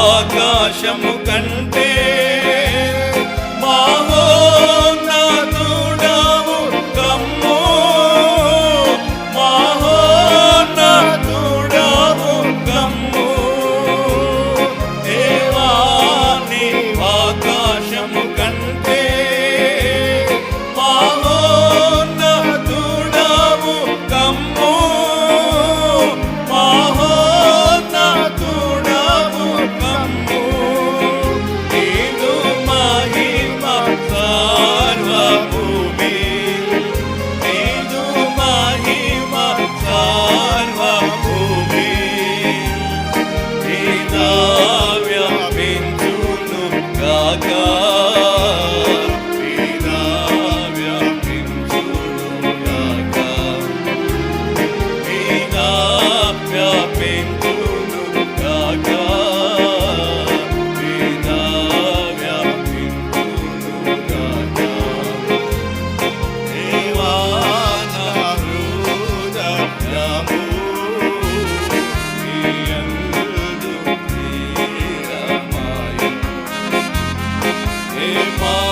ఆకాశము కంటే God. tomorrow.